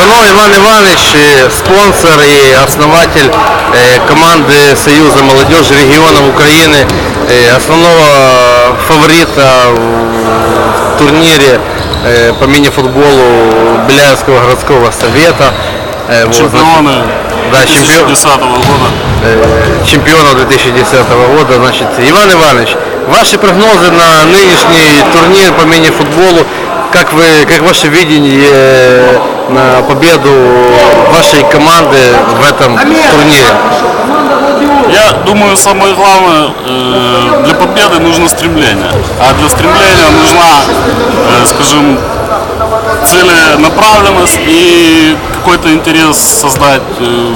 Иванов Иван Иванович, спонсор и основатель команды Союза молодежи регионов Украины, основного фаворита в турнире по мини-футболу Беляевского городского совета. Вот, Чемпионы Да, чемпион. 2010 года. чемпиона 2010 года. Значит, Иван Иванович, ваши прогнозы на нынешний турнир по мини-футболу, как вы, как ваше видение на победу вашей команды в этом турнире? Я думаю, самое главное, э, для победы нужно стремление. А для стремления нужна, э, скажем, целенаправленность и какой-то интерес создать э,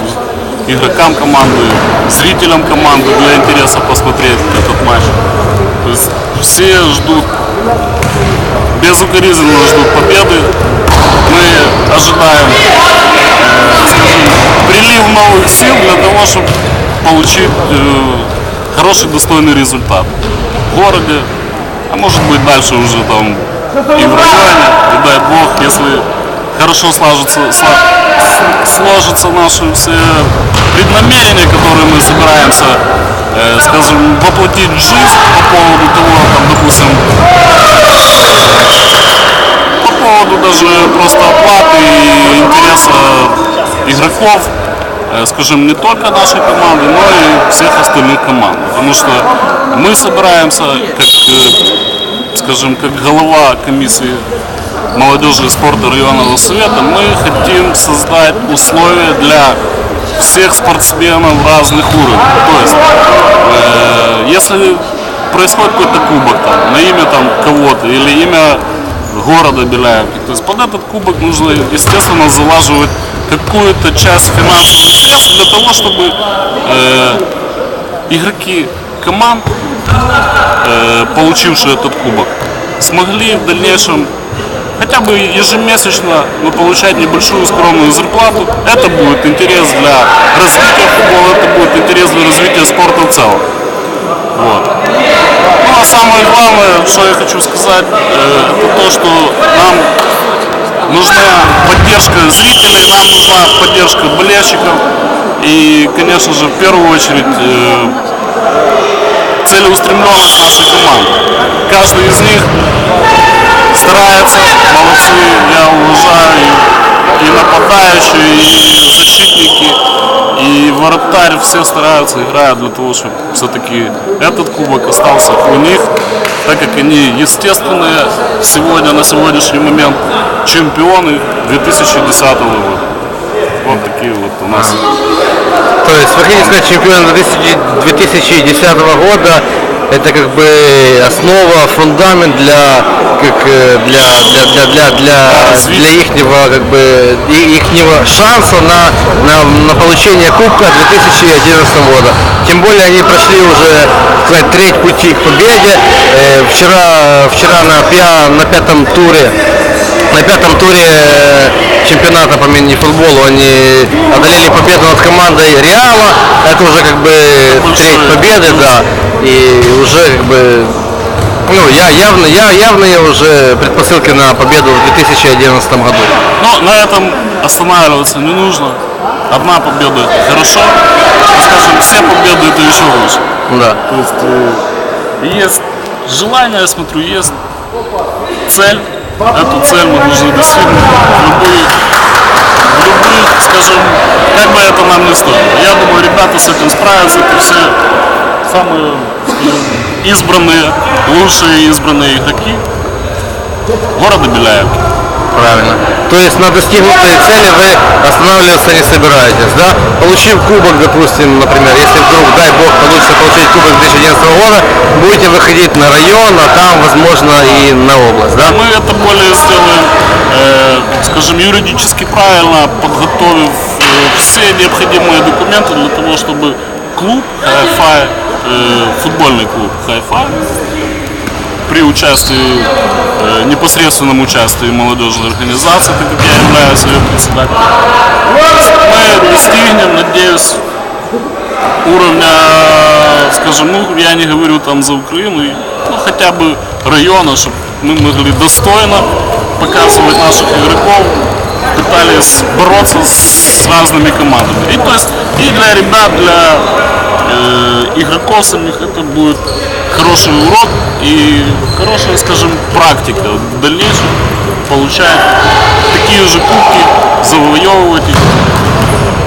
игрокам команды, зрителям команды для интереса посмотреть этот матч. То есть все ждут, безукоризненно ждут победы. Мы ожидаем, э, скажем, прилив новых сил для того, чтобы получить э, хороший, достойный результат в городе, а может быть дальше уже там и в районе, и дай бог, если хорошо сложатся, сло- сложатся наши все преднамерения, которые мы собираемся, э, скажем, воплотить в жизнь по поводу того, там, допустим, поводу даже просто оплаты и интереса игроков, э, скажем, не только нашей команды, но и всех остальных команд. Потому что мы собираемся, как, э, скажем, как голова комиссии молодежи и спорта районного совета, мы хотим создать условия для всех спортсменов разных уровней. То есть, э, если происходит какой-то кубок там, на имя там кого-то или имя города Беляевки, то есть под этот кубок нужно, естественно, залаживать какую-то часть финансовых средств для того, чтобы э, игроки команд, э, получившие этот кубок, смогли в дальнейшем хотя бы ежемесячно но получать небольшую скромную зарплату. Это будет интерес для развития футбола, это будет интерес для развития спорта в целом. Вот. Самое главное, что я хочу сказать, это то, что нам нужна поддержка зрителей, нам нужна поддержка болельщиков и, конечно же, в первую очередь э, целеустремленность нашей команды. Каждый из них старается, молодцы, я уважаю и, и нападающие, и защитники, вратарь, все стараются, играют для того, чтобы все-таки этот кубок остался у них, так как они естественные сегодня, на сегодняшний момент, чемпионы 2010 года. Вот такие вот у нас. То есть вы хотите сказать, чемпион 2000 2010 года это как бы основа, фундамент для как э, для для для для для, для ихнего как бы ихнего шанса на, на на получение кубка 2011 года. Тем более они прошли уже сказать, треть пути к победе. Э, вчера вчера на пя- на пятом туре на пятом туре э, чемпионата по мини-футболу они одолели победу над командой Реала. Это уже как бы треть победы, да. И уже как бы ну, я явно, я явные уже предпосылки на победу в 2011 году. Но на этом останавливаться не нужно. Одна победа это хорошо, а скажем, все победы это еще лучше. Да. То есть э, есть желание, я смотрю, есть цель. Эту цель мы должны достигнуть в любых, в любых, скажем, как бы это нам не стоило. Я думаю, ребята с этим справятся, это все самые скажем, избранные, лучшие избранные игроки города Беляевки. Правильно. То есть на достигнутой цели вы останавливаться не собираетесь, да? Получив кубок, допустим, например, если вдруг, дай бог, получится получить кубок 2011 года, будете выходить на район, а там, возможно, и на область, да? Мы это более сделаем, э, скажем, юридически правильно, подготовив э, все необходимые документы для того, чтобы клуб Hi-Fi, э, футбольный клуб Hi-Fi, при участии, э, непосредственном участии молодежной организации, так как я являюсь ее председателем, мы достигнем, надеюсь, уровня, скажем, ну, я не говорю там за Украину, ну, хотя бы района, чтобы мы могли достойно показывать наших игроков пытались бороться с разными командами. И то есть и для ребят, для э, игроков самих это будет хороший урок и хорошая, скажем, практика в дальнейшем получать такие же кубки, завоевывать их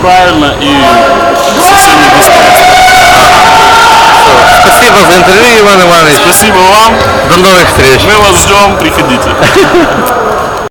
правильно и со всеми достоинствами. Спасибо за интервью, Иван Иванович. Спасибо вам. До новых встреч. Мы вас ждем, приходите.